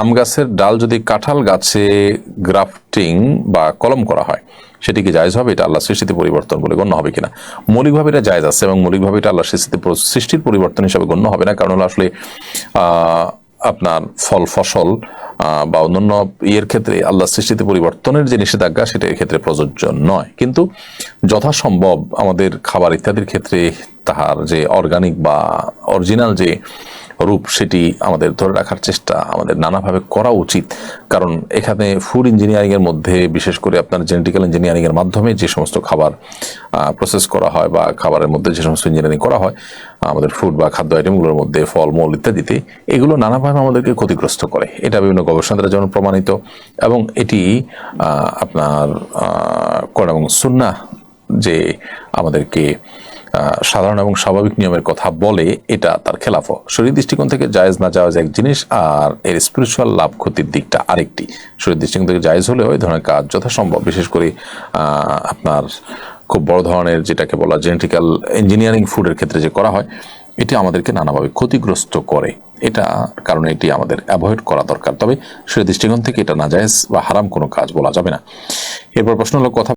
আম গাছের ডাল যদি কাঁঠাল গাছে গ্রাফটিং বা কলম করা হয়, সেটি কি জায়জ হবে? এটা আল্লাহ সৃষ্টিতে পরিবর্তন বলে গণ্য হবে কিনা? মৌলিকভাবে এটা জায়জ আছে এবং মৌলিকভাবে এটা আল্লাহ সৃষ্টিতে সৃষ্টির পরিবর্তন হিসাবে গণ্য হবে না। কারণ আসলে আপনার ফল, ফসল বা অন্যান্য ইয়ের ক্ষেত্রে আল্লাহ সৃষ্টিতে পরিবর্তনের যে নিষেধাজ্ঞা, সেটা ক্ষেত্রে প্রযোজ্য নয়। কিন্তু যথাসম্ভব আমাদের খাবার ইত্যাদির ক্ষেত্রে তাহার যে অর্গানিক বা অরিজিনাল যে রূপ সেটি আমাদের ধরে রাখার চেষ্টা আমাদের নানাভাবে করা উচিত। কারণ এখানে ফুড ইঞ্জিনিয়ারিং এর মধ্যে বিশেষ করে আপনার জেনেটিক্যাল ইঞ্জিনিয়ারিং এর মাধ্যমে যে সমস্ত খাবার প্রসেস করা হয় বা খাবারের মধ্যে যে সমস্ত ইঞ্জিনিয়ারিং করা হয় আমাদের ফুড বা খাদ্য আইটেমগুলোর মধ্যে ফল ফলমূল ইত্যাদিতে, এগুলো নানাভাবে আমাদেরকে ক্ষতিগ্রস্ত করে। এটা বিভিন্ন গবেষণা দ্বারা যেমন প্রমাণিত এবং এটি আপনার কোরআন এবং সুন্না যে আমাদেরকে সাধারণ এবং স্বাভাবিক নিয়মের কথা বলে, এটা তার খেলাফ শরীর দৃষ্টিকোণ থেকে জায়েজ না জায়েজ এক জিনিস, আর এর স্পিরিচুয়াল লাভ ক্ষতির দিকটা আরেকটি। শরীর দৃষ্টিকোণ থেকে জায়েজ হলেও এই ধরনের কাজ যথাসম্ভব। বিশেষ করে আপনার খুব বড় ধরনের যেটাকে বলা জেনেটিক্যাল ইঞ্জিনিয়ারিং ফুডের ক্ষেত্রে যে করা হয়, এটি আমাদেরকে নানাভাবে ক্ষতিগ্রস্ত করে। এটা কারণে এটি আমাদের অ্যাভয়েড করা দরকার। তবে শরীর দৃষ্টিকোণ থেকে এটা নাজায়েজ বা হারাম কোনো কাজ বলা যাবে না। এরপর প্রশ্ন হলো, কথা